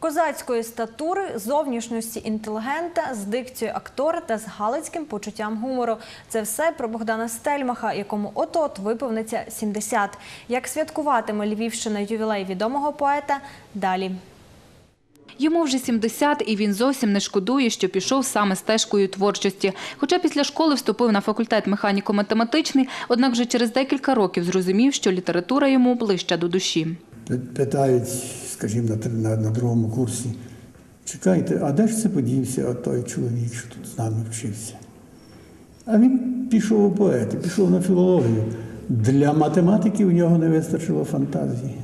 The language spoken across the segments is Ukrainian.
Козацької статури, зовнішньості інтелігента, з дикцією актора та з галицьким почуттям гумору. Це все про Богдана Стельмаха, якому от-от виповниться 70. Як святкуватиме Львівщина ювілей відомого поета? Далі. Йому вже 70, і він зовсім не шкодує, що пішов саме стежкою творчості. Хоча після школи вступив на факультет механіко-математичний, однак вже через декілька років зрозумів, що література йому ближча до душі. Питають, скажімо, на, на, другому курсі, чекайте, а де ж це подівся той чоловік, що тут з нами вчився? А він пішов у поети, пішов на філологію. Для математики у нього не вистачило фантазії.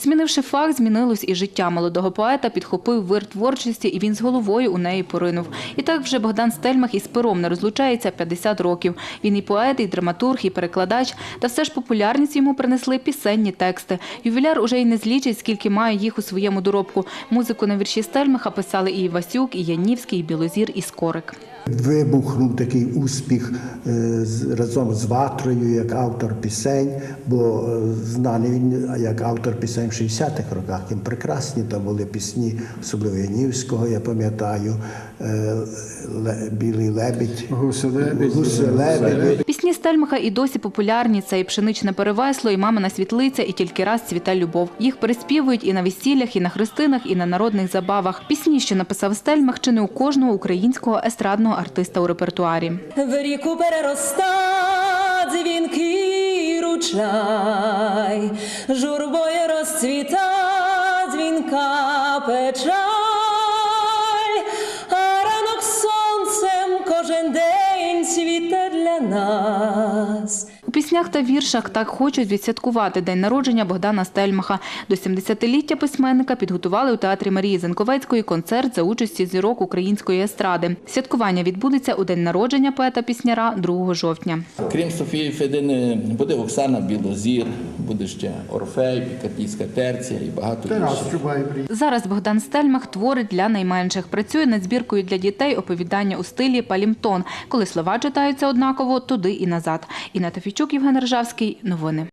Змінивши фах, змінилось і життя молодого поета, підхопив вир творчості, і він з головою у неї поринув. І так вже Богдан Стельмах із пером не розлучається 50 років. Він і поет, і драматург, і перекладач. Та все ж популярність йому принесли пісенні тексти. Ювіляр уже й не злічить, скільки має їх у своєму доробку. Музику на вірші Стельмаха писали і Івасюк, і Янівський, і Білозір, і Скорик. Вибухнув такий успіх е, разом з Ватрою як автор пісень, бо е, знаний він як автор пісень в 60-х роках. Їм прекрасні там були пісні, особливо Янівського, я пам'ятаю, е, Білий лебідь, Гуси-лебідь. Гуси-лебідь. Пісні Стельмаха і досі популярні. Це і пшеничне перевесло, і мамина світлиця, і тільки раз цвіте любов. Їх переспівують і на весіллях, і на хрестинах, і на народних забавах. Пісні, що написав Стельмах, чи не у кожного українського естрадного артиста у репертуарі. В ріку перероста дзвінкий ручай, журбою розцвіта дзвінка печаль, піснях та віршах так хочуть відсвяткувати день народження Богдана Стельмаха. До 70-ліття письменника підготували у театрі Марії Зенковецької концерт за участі зірок української естради. Святкування відбудеться у день народження поета-пісняра 2 жовтня. Крім Софії Федини, буде Оксана Білозір, буде ще Орфей, Пікардійська терція і багато інших. Зараз Богдан Стельмах творить для найменших. Працює над збіркою для дітей оповідання у стилі палімтон. Коли слова читаються однаково, туди і назад. Інна Тафійчук, Євген Ржавський. Новини.